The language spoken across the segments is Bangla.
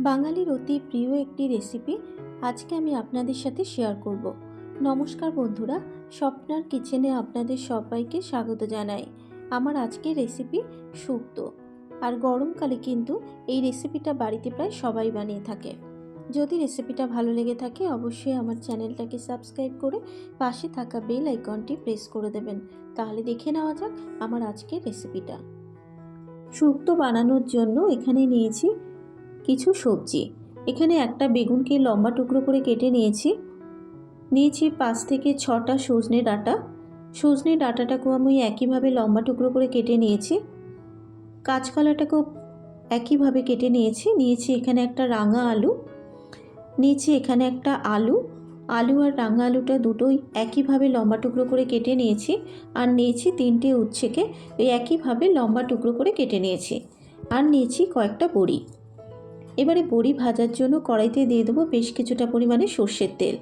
বাঙালির অতি প্রিয় একটি রেসিপি আজকে আমি আপনাদের সাথে শেয়ার করব। নমস্কার বন্ধুরা, স্বপ্নার কিচেনে আপনাদের সবাইকে স্বাগত জানাই। আমার আজকের রেসিপি শুক্তো। আর গরমকালে কিন্তু এই রেসিপিটা বাড়িতে প্রায় সবাই বানিয়ে থাকে। যদি রেসিপিটা ভালো লেগে থাকে, অবশ্যই আমার চ্যানেলটাকে সাবস্ক্রাইব করে পাশে থাকা বেল আইকনটি প্রেস করে দেবেন। তাহলে দেখে নেওয়া যাক আমার আজকের রেসিপিটা শুক্তো বানানোর জন্য এখানে নিয়েছি কিছু সবজি। এখানে একটা বেগুনকে লম্বা টুকরো করে কেটে নিয়েছি। নিয়েছি পাঁচ থেকে ছটা সজনে ডাঁটা। সজনে ডাঁটাটাকেও আমি একইভাবে লম্বা টুকরো করে কেটে নিয়েছি। কাঁচকলাটাকেও একইভাবে কেটে নিয়েছি। নিয়েছি এখানে একটা রাঙা আলু। নিয়েছি এখানে একটা আলু। আলু আর রাঙা আলুটা দুটোই একইভাবে লম্বা টুকরো করে কেটে নিয়েছি। আর নিয়েছি তিনটে উচ্ছেকে। ওই একইভাবে লম্বা টুকরো করে কেটে নিয়েছি। আর নিয়েছি কয়েকটা বড়ি। এবারে বড়ি ভাজার জন্য কড়াইতে দিয়ে দেবো বেশ কিছুটা পরিমাণে সর্ষের তেল।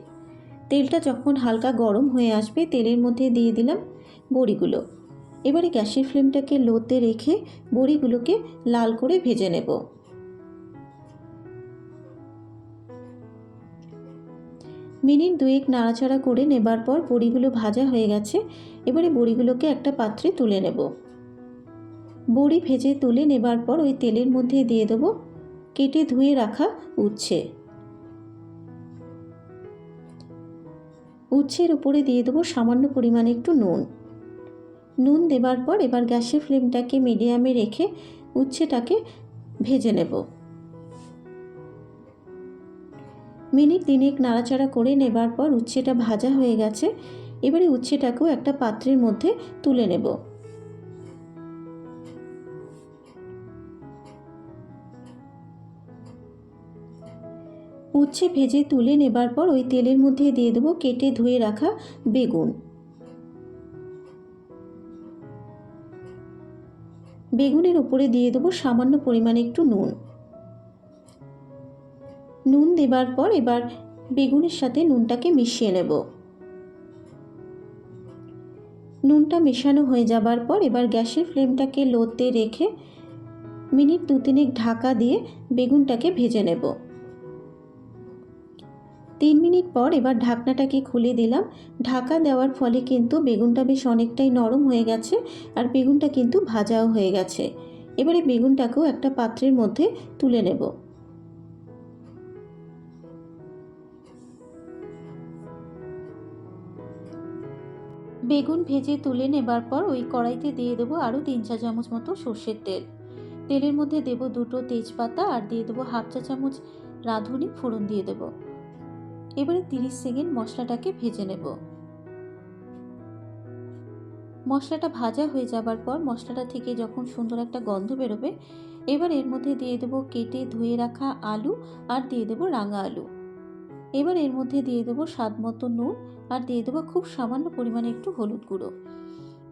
তেলটা যখন হালকা গরম হয়ে আসবে, তেলের মধ্যে দিয়ে দিলাম বড়িগুলো। এবারে গ্যাসের ফ্লেমটাকে লোতে রেখে বড়িগুলোকে লাল করে ভেজে নেব। মিনিট দুয়েক নাড়াচাড়া করে নেবার পর বড়িগুলো ভাজা হয়ে গেছে, এবারে বড়িগুলোকে একটা পাত্রে তুলে নেব। বড়ি ভেজে তুলে নেবার পর ওই তেলের মধ্যে দিয়ে দেবো কেটে ধুয়ে রাখা উচ্ছে। উচ্ছের উপরে দিয়ে দেবো সামান্য পরিমাণে একটু নুন। নুন দেবার পর এবার গ্যাসের ফ্লেমটাকে মিডিয়ামে রেখে উচ্ছেটাকে ভেজে নেব। মিনিট তিনেক নাড়াচাড়া করে নেবার পর উচ্ছেটা ভাজা হয়ে গেছে। এবারে উচ্ছেটাকেও একটা পাত্রের মধ্যে তুলে নেব। উচ্ছে ভেজে তুলে নেবার পর ওই তেলের মধ্যে দিয়ে দেবো কেটে ধুয়ে রাখা বেগুন। বেগুনের উপরে দিয়ে দেবো সামান্য পরিমাণে একটু নুন। নুন দেবার পর এবার বেগুনের সাথে নুনটাকে মিশিয়ে নেব। নুনটা মেশানো হয়ে যাবার পর এবার গ্যাসের ফ্লেমটাকে লোতে রেখে মিনিট দু তিনেক ঢাকা দিয়ে বেগুনটাকে ভেজে নেব। তিন মিনিট পর এবার ঢাকনাটাকে খুলে দিলাম। ঢাকা দেওয়ার ফলে কিন্তু বেগুনটা বেশ অনেকটাই নরম হয়ে গেছে আর বেগুনটা কিন্তু ভাজাও হয়ে গেছে। এবারে বেগুনটাকেও একটা পাত্রের মধ্যে তুলে নেব। বেগুন ভেজে তুলে নেবার পর ওই কড়াইতে দিয়ে দেবো আরও তিন চা চামচ মতো সর্ষের তেল। তেলের মধ্যে দেবো দুটো তেজপাতা আর দিয়ে দেবো হাফ চা চামচ রাঁধুনি ফোড়ন দিয়ে দেবো। এবারে তিরিশ সেকেন্ড মশলাটাকে ভেজে নেব। মশলাটা ভাজা হয়ে যাবার পর মশলাটা থেকে যখন সুন্দর একটা গন্ধ বেরোবে, এবার এর মধ্যে দিয়ে দেবো কেটে ধুয়ে রাখা আলু আর দিয়ে দেবো রাঙা আলু। এবার এর মধ্যে দিয়ে দেবো স্বাদ মতো নুন আর দিয়ে দেবো খুব সামান্য পরিমাণে একটু হলুদ গুঁড়ো।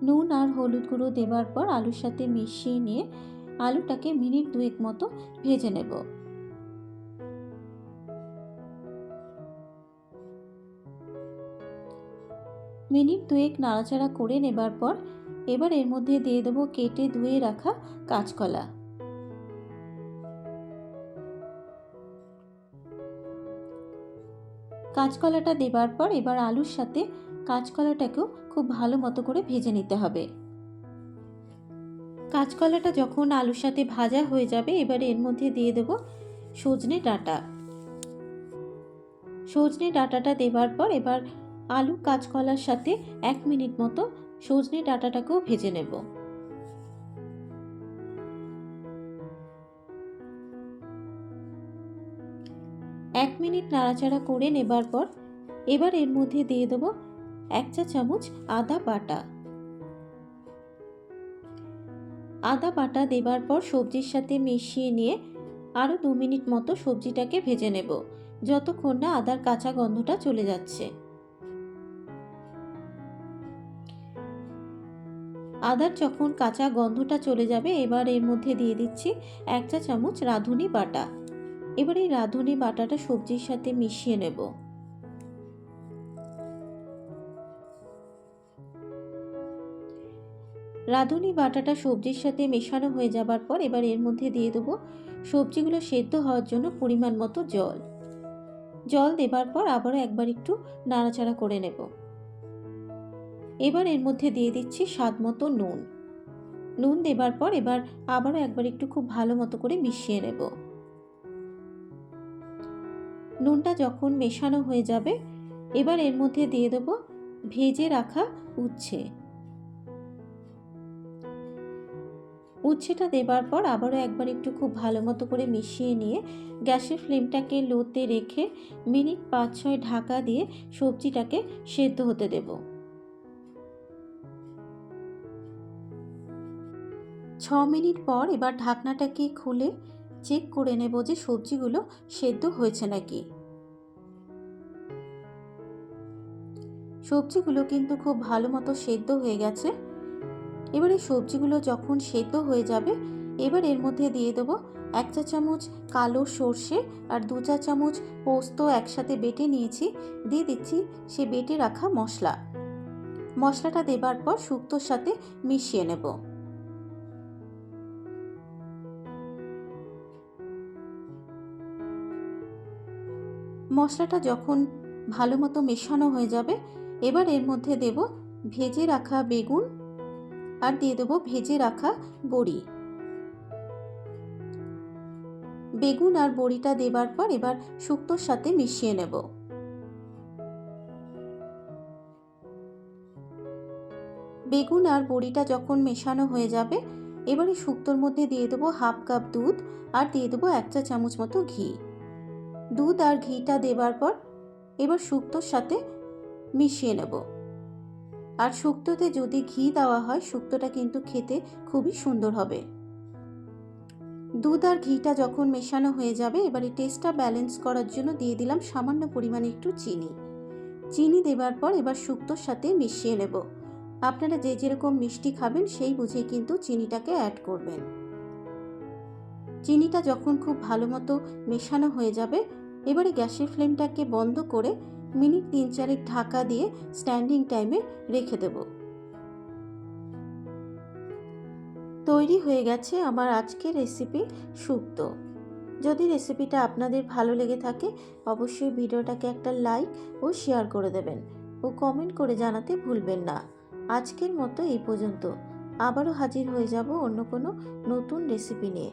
নুন আর হলুদ গুঁড়ো দেবার পর আলুর সাথে মিশিয়ে নিয়ে আলুটাকে মিনিট দুয়েক মতো ভেজে নেব। মিনিট দুয়েক নাড়াচাড়া করে নেবার পর এবার এর মধ্যে দিয়ে দেবো কেটে ধুয়ে রাখা কাঁচকলা। কাঁচকলাটা দেবার পর এবার আলুর সাথে কাঁচকলাটাকেও খুব ভালো মতো করে ভেজে নিতে হবে। কাঁচকলাটা যখন আলুর সাথে ভাজা হয়ে যাবে, এবার এর মধ্যে দিয়ে দেবো সজনে ডাঁটা। সজনে ডাঁটাটা দেবার পর এবার আলু কাঁচকলার সাথে এক মিনিট মতো সজনে ডাঁটাটাকেও ভেজে নেব। এক মিনিট নাড়াচাড়া করে নেবার পর এবার এর মধ্যে দিয়ে দেবো এক চা চামচ আদা বাটা। আদা বাটা দেবার পর সবজির সাথে মিশিয়ে নিয়ে আরও দু মিনিট মতো সবজিটাকে ভেজে নেব, যতক্ষণ না আদার কাঁচা গন্ধটা চলে যাচ্ছে। আদার যখন কাঁচা গন্ধটা চলে যাবে, এবার এর মধ্যে দিয়ে দিচ্ছি এক চা চামচ রাঁধুনি বাটা। এবার এই রাঁধুনি বাটাটা সবজির সাথে মিশিয়ে নেব। রাঁধুনি বাটাটা সবজির সাথে মেশানো হয়ে যাবার পর এবার এর মধ্যে দিয়ে দেবো সবজিগুলো সেদ্ধ হওয়ার জন্য পরিমাণ মতো জল। জল দেবার পর আবারও একবার একটু নাড়াচাড়া করে নেব। এবার এর মধ্যে দিয়ে দিচ্ছি স্বাদ মতো নুন। নুন দেবার পর এবার আবারও একবার একটু খুব ভালো মতো করে মিশিয়ে নেব। নুনটা যখন মেশানো হয়ে যাবে, এবার এর মধ্যে দিয়ে দেবো ভেজে রাখা উচ্ছে। উচ্ছেটা দেবার পর আবারও একবার একটু খুব ভালো মতো করে মিশিয়ে নিয়ে গ্যাসের ফ্লেমটাকে লোতে রেখে মিনিট পাঁচ ছয় ঢাকা দিয়ে সবজিটাকে সেদ্ধ হতে দেব। ছ মিনিট পর এবার ঢাকনাটাকে খুলে চেক করে নেব যে সবজিগুলো সেদ্ধ হয়েছে নাকি। সবজিগুলো কিন্তু খুব ভালো মতো সেদ্ধ হয়ে গেছে। এবার এই সবজিগুলো যখন সেদ্ধ হয়ে যাবে, এবার এর মধ্যে দিয়ে দেবো এক চা চামচ কালো সর্ষে আর দু চা চামচ পোস্ত একসাথে বেটে নিয়েছি। দিয়ে দিচ্ছি সে বেটে রাখা মশলা। মশলাটা দেবার পর শুক্তোর সাথে মিশিয়ে নেব। মশলাটা যখন ভালো মতো মেশানো হয়ে যাবে, এবার এর মধ্যে দেব ভেজে রাখা বেগুন আর দিয়ে দেবো ভেজে রাখা বড়ি। বেগুন আর বড়িটা দেবার পর এবার শুক্তোর সাথে মিশিয়ে নেব। বেগুন আর বড়িটা যখন মেশানো হয়ে যাবে, এবারে শুক্তোর মধ্যে দিয়ে দেবো হাফ কাপ দুধ আর দিয়ে দেবো এক চা চামচ মতো ঘি। দুধ আর ঘিটা দেবার পর এবার শুক্তোর সাথে মিশিয়ে নেব। আর শুক্তোতে যদি ঘি দেওয়া হয়, শুক্তোটা কিন্তু খেতে খুবই সুন্দর হবে। দুধ আর ঘিটা যখন মেশানো হয়ে যাবে, এবারে টেস্টটা ব্যালেন্স করার জন্য দিয়ে দিলাম সামান্য পরিমাণে একটু চিনি। চিনি দেবার পর এবার শুক্তোর সাথে মিশিয়ে নেব। আপনারা যে যেরকম মিষ্টি খাবেন, সেই বুঝে কিন্তু চিনিটাকে অ্যাড করবেন। চিনিটা যখন খুব ভালো মতো মেশানো হয়ে যাবে, এবারে গ্যাসের ফ্লেমটাকে বন্ধ করে মিনিট তিন চারেক ঢাকা দিয়ে স্ট্যান্ডিং টাইমে রেখে দেব। তৈরি হয়ে গেছে আমার আজকের রেসিপি শুক্তো যদি রেসিপিটা আপনাদের ভালো লেগে থাকে, অবশ্যই ভিডিওটাকে একটা লাইক ও শেয়ার করে দেবেন ও কমেন্ট করে জানাতে ভুলবেন না। আজকের মতো এই পর্যন্ত। আবারও হাজির হয়ে যাব অন্য কোনো নতুন রেসিপি নিয়ে।